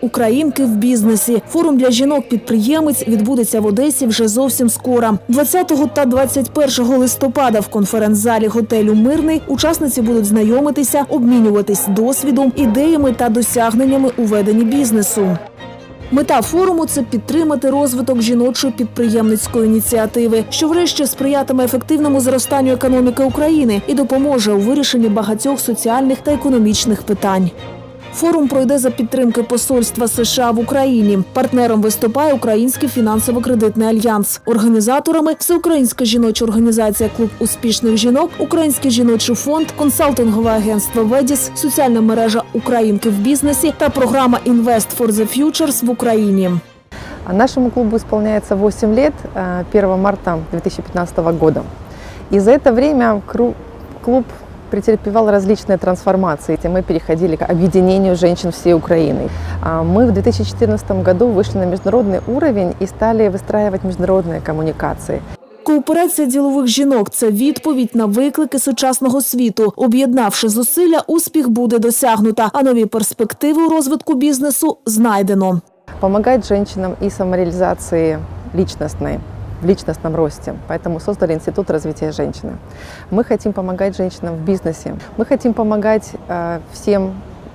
Українки в бізнесі. Форум для жінок-підприємець відбудеться в Одесі вже зовсім скоро. 20 та 21 листопада в конференц-залі готелю Мирний учасниці будуть знайомитися, обмінюватись досвідом, ідеями та досягненнями у веденні бізнесу. Мета форуму це підтримати розвиток жіночої підприємницької ініціативи, що врешті сприятиме ефективному зростанню економіки України і допоможе у вирішенні багатьох соціальних та економічних питань. Форум пройде за підтримки посольства США в Україні. Партнером виступає Український фінансово-кредитний альянс. Організаторами всеукраїнська жіноча організація Клуб успішних жінок, Український жіночий фонд, консалтингове агентство Ведіс, соціальна мережа Українки в бізнесі та програма Invest for the Futures в Україні. А Нашему клубу исполняется 8 лет, э, 1 марта 2015 года. И за это время клуб претерпевал различные трансформации. Мы переходили к объединению женщин всей Украины. А Мы в 2014 году вышли на международный уровень и стали выстраивать международные коммуникации. Кооперація ділових жінок це відповідь на виклики сучасного світу. Об'єднавши зусилля, успіх буде досягнуто, а нові перспективи у розвитку бізнесу знайдено. Помогать женщинам и самореализации личностной, в личностном росте. Поэтому создали Институт развития женщины. Мы хотим помогать женщинам в бизнесе. Мы хотим помогать э, всем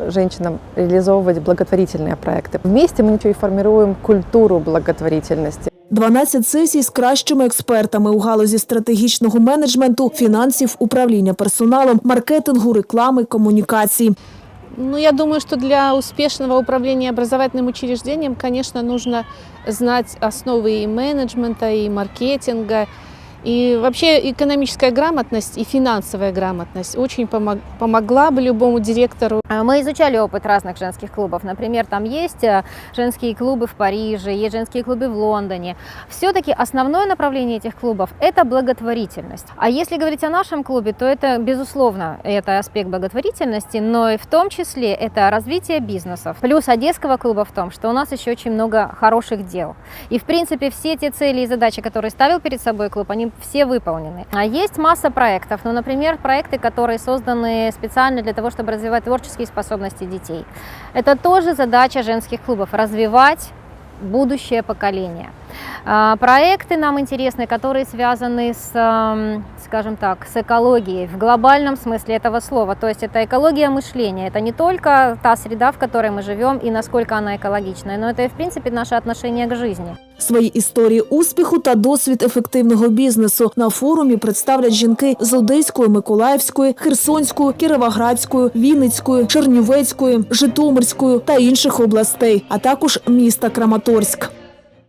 женщинам реализовывать благотворительные проекты. Вместе мы еще и формируем культуру благотворительности. 12 сесій з кращими експертами у галузі стратегічного менеджменту, фінансів, управління персоналом, маркетингу, реклами, комунікацій. Ну, я думаю, что для успешного управления образовательным учреждением, конечно, нужно знать основы и менеджмента, и маркетинга, и вообще экономическая грамотность и финансовая грамотность очень помог- помогла бы любому директору А Мы изучали опыт разных женских клубов. Например, там есть э, женские клубы в Париже, есть женские клубы в Лондоне. Все-таки основное направление этих клубов – это благотворительность. А если говорить о нашем клубе, то это, безусловно, это аспект благотворительности, но и в том числе это развитие бизнесов. Плюс Одесского клуба в том, что у нас еще очень много хороших дел. И, в принципе, все те цели и задачи, которые ставил перед собой клуб, они все выполнены. А есть масса проектов. Ну, например, проекты, которые созданы специально для того, чтобы развивать творческие способности детей. Это тоже задача женских клубов – развивать будущее поколение. А, Проекты нам интересны, которые связаны с, эм, скажем так, с экологией в глобальном смысле этого слова. То есть это экология мышления. Это не только та среда, в которой мы живем и насколько она экологичная, но это и, в принципе, наше отношение к жизни. Свої історії успіху та досвід ефективного бізнесу на форумі представлять жінки з Одеської, Миколаївської, Херсонської, Кіровоградської, Вінницької, Чернівецької, Житомирської та інших областей, а також міста Краматорськ.